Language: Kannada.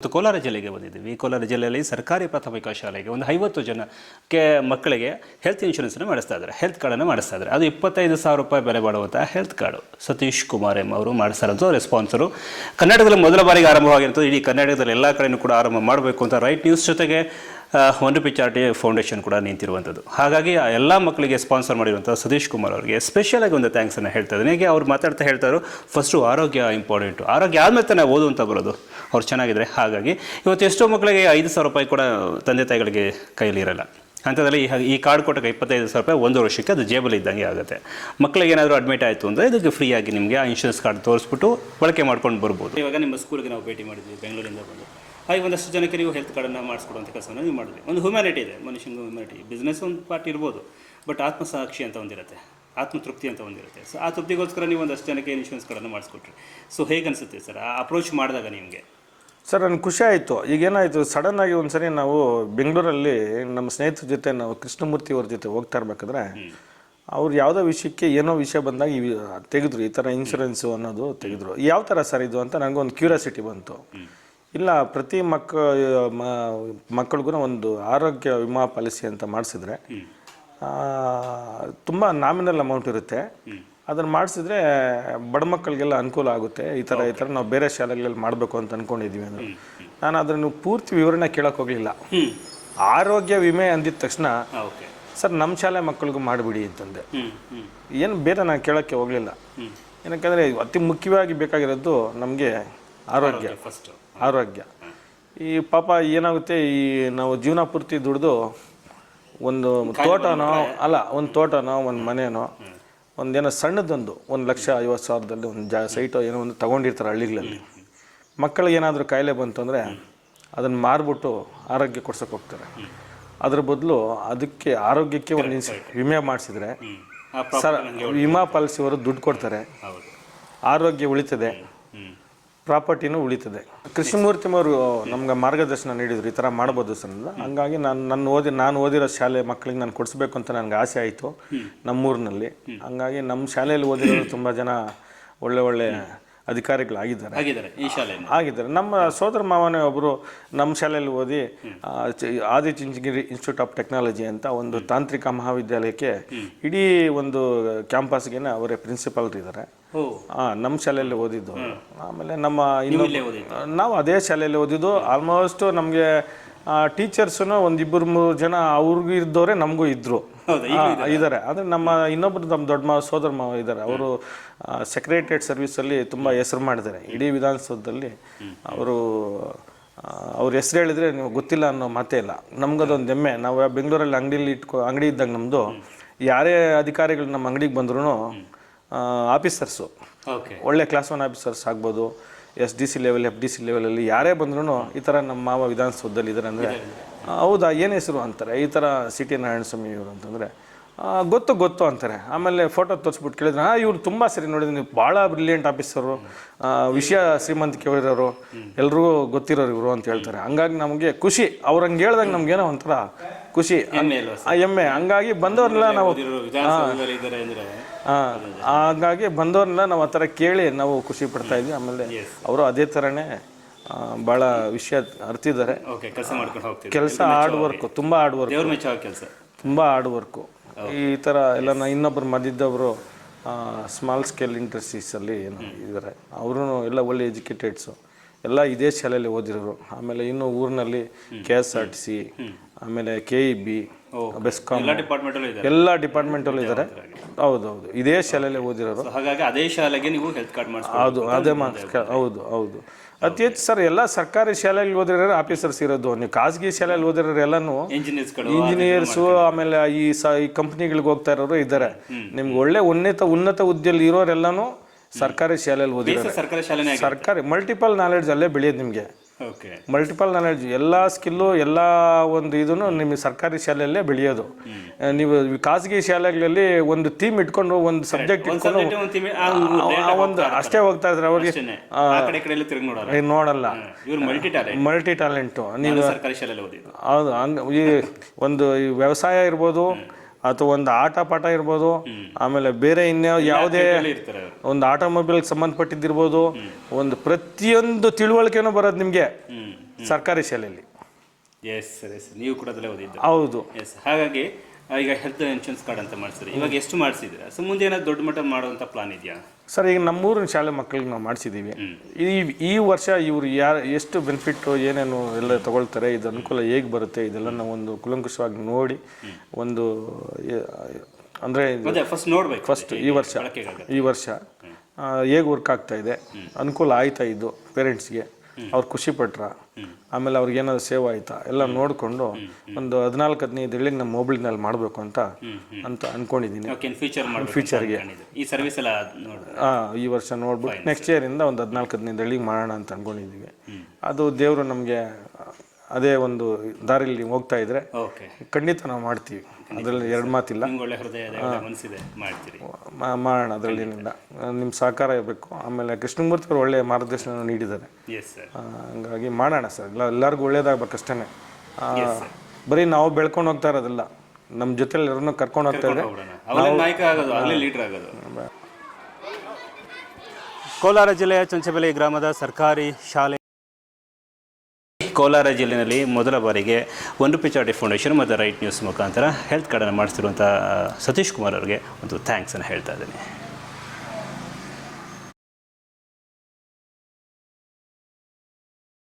ಮತ್ತು ಕೋಲಾರ ಜಿಲ್ಲೆಗೆ ಬಂದಿದ್ದೀವಿ. ಕೋಲಾರ ಜಿಲ್ಲೆಯಲ್ಲಿ ಸರ್ಕಾರಿ ಪ್ರಾಥಮಿಕ ಶಾಲೆಗೆ ಒಂದು ಐವತ್ತು ಜನಕ್ಕೆ ಮಕ್ಕಳಿಗೆ ಹೆಲ್ತ್ ಇನ್ಶೂರೆನ್ಸನ್ನು ಮಾಡಿಸ್ತಾ ಇದ್ದಾರೆ. ಹೆಲ್ತ್ ಕಾರ್ಡನ್ನು ಮಾಡಿಸ್ತಾ ಇದ್ದಾರೆ. ಅದು ಇಪ್ಪತ್ತೈದು ಸಾವಿರ ರೂಪಾಯಿ ಬೆಲೆ ಬಾಳುವಂಥ health card Satish Kumar M ಅವರು ಅಂತ ರೆಸ್ಪಾನ್ಸರು ಕರ್ನಾಟಕದಲ್ಲಿ ಮೊದಲ ಬಾರಿಗೆ ಆರಂಭವಾಗಿರ್ತದೆ ಇಡೀ ಕರ್ನಾಟಕದಲ್ಲಿ ಎಲ್ಲ ಕಡೆಯೂ ಕೂಡ ಆರಂಭ ಮಾಡಬೇಕು ಅಂತ ರೈಟ್ ನ್ಯೂಸ್ ಜೊತೆಗೆ ಒಂದು ಪಿಚಾರ್ಟಿ ಫೌಂಡೇಶನ್ ಕೂಡ ನಿಂತಿರುವಂಥದ್ದು. ಹಾಗಾಗಿ ಆ ಎಲ್ಲ ಮಕ್ಕಳಿಗೆ ಸ್ಪಾನ್ಸರ್ ಮಾಡಿರುವಂಥ ಸತೀಶ್ ಕುಮಾರ್ ಅವರಿಗೆ ಸ್ಪೆಷಲ್ ಆಗಿ ಒಂದು ಥ್ಯಾಂಕ್ಸನ್ನು ಹೇಳ್ತಾ ಇದ್ದೀನಿ. ಹೇಗೆ ಅವ್ರು ಮಾತಾಡ್ತಾ ಹೇಳ್ತಾರೋ ಫಸ್ಟು ಆರೋಗ್ಯ ಇಂಪಾರ್ಟೆಂಟು ಆರೋಗ್ಯ ಆದಮೇಲೆ ತಾನೇ ಓದು ಅಂತ ಬರೋದು. ಅವ್ರು ಚೆನ್ನಾಗಿದ್ರೆ ಹಾಗಾಗಿ ಇವತ್ತು ಎಷ್ಟೋ ಮಕ್ಕಳಿಗೆ ಐದು ಸಾವಿರ ರೂಪಾಯಿ ಕೂಡ ತಂದೆ ತಾಯಿಗಳಿಗೆ ಕೈಯಲ್ಲಿ ಇರಲ್ಲ. ಅಂಥದ್ರಲ್ಲಿ ಈ ಕಾರ್ಡ್ ಕೊಟ್ಟಾಗ ಇಪ್ಪತ್ತೈದು ಸಾವಿರ ರೂಪಾಯಿ ಒಂದು ವರ್ಷಕ್ಕೆ ಅದು ಜೇಬಲ್ ಇದ್ದಂಗೆ ಆಗುತ್ತೆ. ಮಕ್ಕಳಿಗೆ ಏನಾದರೂ ಅಡ್ಮಿಟ್ ಆಯಿತು ಅಂದರೆ ಇದಕ್ಕೆ ಫ್ರೀಯಾಗಿ ನಿಮಗೆ ಆ ಇನ್ಶೂರೆನ್ಸ್ ಕಾರ್ಡ್ ತೋರಿಸ್ಬಿಟ್ಟು ಬಳಕೆ ಮಾಡ್ಕೊಂಡು ಬರ್ಬೋದು. ಇವಾಗ ನಿಮ್ಮ ಸ್ಕೂಲ್ಗೆ ನಾವು ಭೇಟಿ ಮಾಡಿದ್ವಿ, ಬೆಂಗಳೂರಿಂದ ಬಂದು. ಹಾಗೆ ಒಂದಷ್ಟು ಜನಕ್ಕೆ ನೀವು ಹೆಲ್ತ್ ಕಾರ್ಡನ್ನು ಮಾಡಿಸ್ಕೊಡುವಂಥ ಕೆಲಸವನ್ನು ನೀವು ಮಾಡಿದ್ರಿ ಒಂದು ಹ್ಯುಮ್ಯಾನಿಟಿ ಇದೆ. ಮನುಷ್ಯನಿಗೆ ಹ್ಯುಮ್ಯಾನಿಟಿ ಬಿಸ್ನೆಸ್ ಒಂದು ಪಾರ್ಟ್ ಇರ್ಬೋದು. ಬಟ್ ಆತ್ಮಸಾಕ್ಷಿ ಅಂತ ಒಂದಿರುತ್ತೆ. ಆತ್ಮತೃಪ್ತಿ ಅಂತ ಒಂದಿರುತ್ತೆ. ಸೊ ಆ ತೃಪ್ತಿಗೋಸ್ಕರ ನೀವು ಒಂದಷ್ಟು ಜನಕ್ಕೆ ಇನ್ಶೂರೆನ್ಸ್ ಕಾರ್ಡನ್ನು ಮಾಡಿಸ್ಕೊಟ್ರಿ. ಸೊ ಹೇಗೆ ಅನಿಸುತ್ತೆ ಸರ್? ಆ ಅಪ್ರೋಚ್ ಮಾಡಿದಾಗ ನಿಮಗೆ? ಸರ್ ನನಗೆ ಖುಷಿ ಆಯಿತು. ಈಗೇನಾಯಿತು ಸಡನ್ನಾಗಿ ಒಂದು ಸರಿ ನಾವು ಬೆಂಗಳೂರಲ್ಲಿ ನಮ್ಮ ಸ್ನೇಹಿತರ ಜೊತೆ ನಾವು ಕೃಷ್ಣಮೂರ್ತಿ ಅವ್ರ ಜೊತೆ ಹೋಗ್ತಾ ಇರ್ಬೇಕಾದ್ರೆ ಅವ್ರು ಯಾವುದೋ ವಿಷಯಕ್ಕೆ ಏನೋ ವಿಷಯ ಬಂದಾಗ ಈ ತೆಗೆದ್ರು. ಈ ಥರ ಇನ್ಶೂರೆನ್ಸು ಅನ್ನೋದು ತೆಗೆದ್ರು. ಯಾವ ಥರ ಸರ್ ಇದು ಅಂತ ನನಗೊಂದು ಕ್ಯೂರಿಯಾಸಿಟಿ ಬಂತು. ಇಲ್ಲ ಪ್ರತಿ ಮಕ್ಕ ಮಕ್ಕಳಿಗೂ ಒಂದು ಆರೋಗ್ಯ ವಿಮಾ ಪಾಲಿಸಿ ಅಂತ ಮಾಡಿಸಿದ್ರೆ ತುಂಬ ನಾಮಿನಲ್ ಅಮೌಂಟ್ ಇರುತ್ತೆ. ಅದನ್ನು ಮಾಡಿಸಿದ್ರೆ ಬಡ ಮಕ್ಕಳಿಗೆಲ್ಲ ಅನುಕೂಲ ಆಗುತ್ತೆ. ಈ ಥರ ಈ ಥರ ನಾವು ಬೇರೆ ಶಾಲೆಗಳಲ್ಲಿ ಮಾಡಬೇಕು ಅಂತ ಅಂದ್ಕೊಂಡಿದ್ದೀವಿ ಅಂದರೆ ನಾನು ಅದನ್ನು ಪೂರ್ತಿ ವಿವರಣೆ ಕೇಳೋಕೆ ಹೋಗಲಿಲ್ಲ. ಆರೋಗ್ಯ ವಿಮೆ ಅಂದಿದ ತಕ್ಷಣ ಸರ್ ನಮ್ಮ ಶಾಲೆ ಮಕ್ಕಳಿಗೂ ಮಾಡಿಬಿಡಿ ಅಂತಂದೆ. ಏನು ಬೇರೆ ನಾನು ಕೇಳೋಕ್ಕೆ ಹೋಗಲಿಲ್ಲ. ಏನಕ್ಕಂದರೆ ಅತಿ ಮುಖ್ಯವಾಗಿ ಬೇಕಾಗಿರೋದು ನಮಗೆ ಆರೋಗ್ಯ. ಫಸ್ಟು ಆರೋಗ್ಯ. ಈ ಪಾಪ ಏನಾಗುತ್ತೆ ಈ ನಾವು ಜೀವನ ಪೂರ್ತಿ ದುಡಿದು ಒಂದು ತೋಟನೋ ಅಲ್ಲ ಒಂದು ತೋಟನೋ ಒಂದು ಮನೆನೋ ಒಂದೇನೋ ಸಣ್ಣದೊಂದು ಒಂದು ಲಕ್ಷ ಐವತ್ತು ಸಾವಿರದಲ್ಲಿ ಒಂದು ಜಾ ಸೈಟೋ ಏನೋ ಒಂದು ತಗೊಂಡಿರ್ತಾರೆ ಹಳ್ಳಿಗಳಲ್ಲಿ. ಮಕ್ಕಳಿಗೆ ಏನಾದರೂ ಕಾಯಿಲೆ ಬಂತು ಅಂದರೆ ಅದನ್ನು ಮಾರ್ಬಿಟ್ಟು ಆರೋಗ್ಯ ಕೊಡ್ಸೋಕೆ ಹೋಗ್ತಾರೆ. ಅದ್ರ ಬದಲು ಅದಕ್ಕೆ ಆರೋಗ್ಯಕ್ಕೆ ಒಂದು ಇನ್ಸ್ ವಿಮೆ ಮಾಡಿಸಿದ್ರೆ ಸರ್ ವಿಮಾ ಪಾಲಿಸಿಯವರು ದುಡ್ಡು ಕೊಡ್ತಾರೆ. ಆರೋಗ್ಯ ಉಳಿತದೆ. ಪ್ರಾಪರ್ಟಿನೂ ಉಳಿತದೆ. ಕೃಷ್ಣಮೂರ್ತಿ ಅವರು ನಮ್ಗೆ ಮಾರ್ಗದರ್ಶನ ನೀಡಿದ್ರು ಈ ಥರ ಮಾಡ್ಬೋದು ಸರ್ ಹಂಗಾಗಿ ನಾನು ನನ್ನ ಓದಿ ನಾನು ಓದಿರೋ ಶಾಲೆ ಮಕ್ಕಳಿಗೆ ನಾನು ಕೊಡಿಸ್ಬೇಕು ಅಂತ ನನಗೆ ಆಸೆ ಆಯಿತು ನಮ್ಮೂರಿನಲ್ಲಿ. ಹಂಗಾಗಿ ನಮ್ಮ ಶಾಲೆಯಲ್ಲಿ ಓದಿರೋರು ತುಂಬ ಜನ ಒಳ್ಳೆ ಒಳ್ಳೆ ಅಧಿಕಾರಿಗಳಾಗಿದ್ದಾರೆ. ಆಗಿದ್ದಾರೆ ಈ ಶಾಲೆಯಲ್ಲಿ ಆಗಿದ್ದಾರೆ. ನಮ್ಮ ಸೋದರ ಮಾವನೇ ಒಬ್ಬರು ನಮ್ಮ ಶಾಲೆಯಲ್ಲಿ ಓದಿ ಆದಿ ಇನ್ಸ್ಟಿಟ್ಯೂಟ್ ಆಫ್ ಟೆಕ್ನಾಲಜಿ ಅಂತ ಒಂದು ತಾಂತ್ರಿಕ ಮಹಾವಿದ್ಯಾಲಯಕ್ಕೆ ಇಡೀ ಒಂದು ಕ್ಯಾಂಪಸ್ಗೆ ಅವರೇ ಪ್ರಿನ್ಸಿಪಾಲ್ ಇದ್ದಾರೆ. ನಮ್ಮ ಶಾಲೆಯಲ್ಲಿ ಓದಿದ್ದು. ಆಮೇಲೆ ನಮ್ಮ ಇನ್ನು ನಾವು ಅದೇ ಶಾಲೆಯಲ್ಲಿ ಓದಿದ್ದು. ಆಲ್ಮೋಸ್ಟ್ ನಮಗೆ ಟೀಚರ್ಸ್ನು ಒಂದು ಇಬ್ಬರು ಮೂರು ಜನ ಅವ್ರಿಗೂ ಇದ್ದವರೇ ನಮಗೂ ಇದ್ದರು? ಇದ್ದಾರೆ. ಆದರೆ ನಮ್ಮ ಇನ್ನೊಬ್ಬರು ನಮ್ಮ ದೊಡ್ಡ ಮಾವ ಸೋದರ ಮಾವ ಇದ್ದಾರೆ. ಅವರು ಸೆಕ್ರೆಟರಿಯೇಟ್ ಸರ್ವಿಸಲ್ಲಿ ತುಂಬ ಹೆಸರು ಮಾಡಿದ್ದಾರೆ. ಇಡೀ ವಿಧಾನಸೌಧದಲ್ಲಿ ಅವರು ಅವ್ರ ಹೆಸರು ಹೇಳಿದರೆ ನೀವು ಗೊತ್ತಿಲ್ಲ ಅನ್ನೋ ಮಾತೇ ಇಲ್ಲ. ನಮ್ಗದೊಂದು ಹೆಮ್ಮೆ. ನಾವು ಬೆಂಗಳೂರಲ್ಲಿ ಅಂಗಡಿಲಿ ಇಟ್ಕೊ ಅಂಗಡಿ ಇದ್ದಾಗ ನಮ್ಮದು ಯಾರೇ ಅಧಿಕಾರಿಗಳು ನಮ್ಮ ಅಂಗಡಿಗೆ ಬಂದ್ರೂ ಆಫೀಸರ್ಸು ಒಳ್ಳೆ ಕ್ಲಾಸ್ ಒನ್ ಆಫೀಸರ್ಸ್ ಆಗ್ಬೋದು. S D C level F D C ಲೆವೆಲಲ್ಲಿ ಯಾರೇ ಬಂದ್ರೂ ಈ ಥರ ನಮ್ಮ ಮಾವ ವಿಧಾನಸೌಧದಲ್ಲಿ ಇದ್ದಾರೆ ಅಂದರೆ ಹೌದಾ ಏನು ಹೆಸರು ಅಂತಾರೆ? ಈ ಥರ ಸಿ ಟಿ ನಾರಾಯಣಸ್ವಾಮಿ ಇವರು ಅಂತಂದರೆ ಗೊತ್ತು ಗೊತ್ತು ಅಂತಾರೆ. ಆಮೇಲೆ ಫೋಟೋ ತೋರಿಸ್ಬಿಟ್ಟು ಕೇಳಿದ್ರೆ ಹಾಂ ಇವ್ರು ತುಂಬ ಸರಿ ನೋಡಿದ್ರೆ ನೀವು ಭಾಳ ಬ್ರಿಲಿಯಂಟ್ ಆಫೀಸರು ವಿಷಯ ಶ್ರೀಮಂತಿಕೆ ಇರೋರು ಎಲ್ರಿಗೂ ಗೊತ್ತಿರೋರು ಇವರು ಅಂತ ಹೇಳ್ತಾರೆ. ಹಂಗಾಗಿ ನಮಗೆ ಖುಷಿ ಅವ್ರು ಹಂಗೆ ಹೇಳ್ದಾಗ ನಮ್ಗೇನೋ ಒಂಥರ ಖುಷಿ. ಆ ಹೆಮ್ಮೆ. ಹಂಗಾಗಿ ಬಂದವ್ರನ್ನೆಲ್ಲ ನಾವು ಹಾಗಾಗಿ ಬಂದವ್ರನ್ನ ನಾವು ಆ ಥರ ಕೇಳಿ ನಾವು ಖುಷಿ ಪಡ್ತಾ ಇದ್ವಿ. ಆಮೇಲೆ ಅವರು ಅದೇ ಥರನೇ ಭಾಳ ವಿಷಯ ಅರ್ತಿದ್ದಾರೆ. ಕೆಲಸ ಮಾಡ್ಕೊಂಡು ಹೋಗ್ತೀವಿ ಕೆಲಸ ಹಾರ್ಡ್ ವರ್ಕು ತುಂಬ ಹಾರ್ಡ್ ವರ್ಕ್ ಕೆಲಸ. ತುಂಬ ಹಾರ್ಡ್ ವರ್ಕು ಈ ಥರ ಎಲ್ಲ ನಾ ಇನ್ನೊಬ್ಬರು ಮದಿದ್ದವರು ಸ್ಮಾಲ್ ಸ್ಕೇಲ್ ಇಂಡಸ್ಟ್ರೀಸಲ್ಲಿ ಏನು ಇದ್ದಾರೆ ಅವರು ಎಲ್ಲ ಒಳ್ಳೆ ಎಜುಕೇಟೆಡ್ಸು ಎಲ್ಲ ಇದೇ ಶಾಲೆಯಲ್ಲಿ ಓದಿರೋರು. ಆಮೇಲೆ ಇನ್ನು ಊರಿನಲ್ಲಿ K S R T C ಆಮೇಲೆ ಕೆ ಇ ಬಿ ಬೆಸ್ಕಾಮ್ ಎಲ್ಲ ಡಿಪಾರ್ಟ್ಮೆಂಟಲ್ಲೂ ಇದ್ದಾರೆ. ಎಲ್ಲ ಡಿಪಾರ್ಟ್ಮೆಂಟಲ್ಲೂ ಇದ್ದಾರೆ. ಹೌದೌದು. ಇದೇ ಶಾಲೆಯಲ್ಲಿ ಓದಿರೋರು ಹಾಗಾಗಿ ಅದೇ ಶಾಲೆಗೆ ನೀವು ಹೆಲ್ತ್ ಕಾರ್ಡ್ ಹೌದು ಅದೇ ಮಾರ್ಕ್ಸ್ ಹೌದು ಹೌದು. ಅತಿ ಹೆಚ್ಚು ಸರ್ ಎಲ್ಲ ಸರ್ಕಾರಿ ಶಾಲೆಯಲ್ಲಿ ಓದಿರೋರು ಆಫೀಸರ್ಸ್ ಇರೋದು. ನೀವು ಖಾಸಗಿ ಶಾಲೆಯಲ್ಲಿ ಓದಿರೋರು ಎಲ್ಲನೂ ಇಂಜಿನಿಯರ್ಸ್ಗಳು ಇಂಜಿನಿಯರ್ಸು ಆಮೇಲೆ ಈ ಸ ಈ ಕಂಪ್ನಿಗಳಿಗೆ ಹೋಗ್ತಾ ಇರೋರು ಇದ್ದಾರೆ. ನಿಮ್ಗೆ ಒಳ್ಳೆ ಉನ್ನತ ಉನ್ನತ ಹುದ್ದೆಯಲ್ಲಿ ಇರೋರೆಲ್ಲನೂ ಸರ್ಕಾರಿ ಶಾಲೆಯಲ್ಲಿ ಓದಿದ್ದಾರೆ ಸರ್ಕಾರಿ ಆಗಿದೆ ಸರ್ಕಾರಿ ಮಲ್ಟಿಪಲ್ ನಾಲೆಡ್ಜ್ ಅಲ್ಲೇ ಬೆಳೆಯೋದು ನಿಮಗೆ. ಓಕೆ ಮಲ್ಟಿಪಲ್ ನಾಲೆಡ್ಜ್ ಎಲ್ಲ ಸ್ಕಿಲ್ಲು ಎಲ್ಲ ಒಂದು ಇದನ್ನು ನಿಮಗೆ ಸರ್ಕಾರಿ ಶಾಲೆಯಲ್ಲೇ ಬೆಳೆಯೋದು. ನೀವು ಖಾಸಗಿ ಶಾಲೆಗಳಲ್ಲಿ ಒಂದು ಥೀಮ್ ಇಟ್ಕೊಂಡು ಒಂದು ಸಬ್ಜೆಕ್ಟ್ ಇಟ್ಕೊಂಡು ಒಂದು ಆ ಒಂದು ಅಷ್ಟೇ ಹೋಗ್ತಾ ಇದ್ರೆ ಅವ್ರಿಗೆ ನೋಡಲ್ಲ. ಮಲ್ಟಿ ಟ್ಯಾಲೆಂಟ್ ನೀವು ಹೌದು ಹಂಗೆ ಈ ಒಂದು ಈ ವ್ಯವಸಾಯ ಇರ್ಬೋದು ಅಥವಾ ಒಂದು ಆಟ ಪಾಠ ಇರ್ಬೋದು ಆಮೇಲೆ ಬೇರೆ ಇನ್ಯಾವ ಯಾವುದೇ ಒಂದು ಆಟೋಮೊಬೈಲ್ಗೆ ಸಂಬಂಧಪಟ್ಟಿದ್ದಿರ್ಬೋದು. ಒಂದು ಪ್ರತಿಯೊಂದು ತಿಳುವಳಿಕೆನೂ ಬರೋದು ನಿಮಗೆ ಸರ್ಕಾರಿ ಶಾಲೆಯಲ್ಲಿ. ಎಸ್ ಸರ್ ಎಸ್ ನೀವು ಕೂಡ ಓದಿದ್ದು. ಹೌದು. ಎಸ್ ಹಾಗಾಗಿ ಈಗ ಹೆಲ್ತ್ ಇನ್ಶೂರೆನ್ಸ್ ಕಾರ್ಡ್ ಅಂತ ಮಾಡಿಸಿದ್ರಿ. ಇವಾಗ ಎಷ್ಟು ಮಾಡಿಸಿದ್ರೆ ಸೊ ಮುಂದೆ ಏನಾದ್ರು ದೊಡ್ಡ ಮಟ್ಟ ಮಾಡುವಂಥ ಪ್ಲಾನ್ ಇದೆಯಾ? ಸರ್ ಈಗ ನಮ್ಮೂರಿನ ಶಾಲೆ ಮಕ್ಕಳಿಗೆ ನಾವು ಮಾಡಿಸಿದ್ದೀವಿ. ಈ ಈ ವರ್ಷ ಇವರು ಯಾರು ಎಷ್ಟು ಬೆನಿಫಿಟ್ಟು ಏನೇನು ಎಲ್ಲ ತಗೊಳ್ತಾರೆ ಇದು ಅನುಕೂಲ ಹೇಗೆ ಬರುತ್ತೆ ಇದೆಲ್ಲ ನಾವು ಒಂದು ಕುಲಂಕುಷವಾಗಿ ನೋಡಿ ಒಂದು ಅಂದರೆ ಫಸ್ಟ್ ನೋಡ್ಬೇಕು. ಫಸ್ಟ್ ಈ ವರ್ಷ ಈ ವರ್ಷ ಹೇಗೆ ವರ್ಕ್ ಆಗ್ತಾ ಇದೆ ಅನುಕೂಲ ಆಯ್ತಾ ಇದು ಪೇರೆಂಟ್ಸ್ಗೆ ಅವ್ರು ಖುಷಿ ಪಟ್ರ. ಆಮೇಲೆ ಅವ್ರಿಗೆ ಏನಾದ್ರು ಸೇವ್ ಆಯ್ತಾ? ಎಲ್ಲ ನೋಡಿಕೊಂಡು ಒಂದು ಹದಿನಾಲ್ಕು ಹದಿನೈದು ಹಳ್ಳಿಗೆ ನಮ್ಮ ಮೊಬೈಲ್ನಲ್ಲಿ ಮಾಡಬೇಕು ಅಂತ ಅಂತ ಅನ್ಕೊಂಡಿದ್ದೀನಿ ಫ್ಯೂಚರ್ಗೆ ಈ ಸರ್ವಿಸ್ ಎಲ್ಲ ಹಾಂ ಆ, ಈ ವರ್ಷ ನೋಡ್ಬಿಟ್ಟು ನೆಕ್ಸ್ಟ್ ಇಯರಿಂದ ಒಂದು ಹದಿನಾಲ್ಕು ಹದಿನೈದು ಹಳ್ಳಿಗೆ ಮಾಡೋಣ ಅಂತ ಅಂದ್ಕೊಂಡಿದ್ದೀವಿ ಅದು ದೇವರು ನಮಗೆ ಅದೇ ಒಂದು ದಾರಿಯಲ್ಲಿ ಹೋಗ್ತಾ ಇದ್ರೆ ಓಕೆ. ಖಂಡಿತ ನಾವು ಮಾಡ್ತೀವಿ. ಅದರಲ್ಲಿ ಎರಡು ಮಾತಿಲ್ಲ. ಒಳ್ಳೆ ಹೃದಯ ಮನಸ್ಸಿದೆ ಮಾಡ್ತೀರಿ. ಮಾಡೋಣ ಅದರಲ್ಲಿ ಏನಿಲ್ಲ. ನಿಮ್ಮ ಸಹಕಾರ ಇರಬೇಕು. ಆಮೇಲೆ ಕೃಷ್ಣಮೂರ್ತಿ ಅವರು ಒಳ್ಳೆಯ ಮಾರ್ಗದರ್ಶನ ನೀಡಿದ್ದಾರೆ. ಎಸ್ ಸರ್ ಆ, ಹಂಗಾಗಿ ಮಾಡೋಣ ಸರ್. ಎಲ್ಲ ಎಲ್ಲರಿಗೂ ಒಳ್ಳೇದಾಗಬೇಕಷ್ಟೇ ಬರೀ ನಾವು ಬೆಳ್ಕೊಂಡು ಹೋಗ್ತಾ ಇರೋದಿಲ್ಲ. ನಮ್ಮ ಜೊತೆಲಿ ಎಲ್ಲರನ್ನೂ ಕರ್ಕೊಂಡು ಹೋಗ್ತಾ ಇದ್ದಾರೆ ಹೋಗ್ಬಿಡೋಣ. ಅವಲೇ ನಾಯಕ ಆಗೋದು ಆಗಲೇ ಲೀಡರ್ ಆಗೋದು. ಕೋಲಾರ ಜಿಲ್ಲೆಯ ಚಂಚಬೆಲೆ ಗ್ರಾಮದ ಸರ್ಕಾರಿ ಶಾಲೆ ಕೋಲಾರ ಜಿಲ್ಲೆಯಲ್ಲಿ ಮೊದಲ ಬಾರಿಗೆ ಒಂದು ಪಿಚಾಟಿ ಫೌಂಡೇಶನ್ ಮತ್ತು ರೈಟ್ ನ್ಯೂಸ್ ಮುಖಾಂತರ ಹೆಲ್ತ್ ಕಾರ್ಡನ್ನು ಮಾಡಿಸಿರುವಂಥ ಸತೀಶ್ ಕುಮಾರ್ ಅವರಿಗೆ ಒಂದು ಥ್ಯಾಂಕ್ಸನ್ನು ಹೇಳ್ತಾ ಇದ್ದೀನಿ.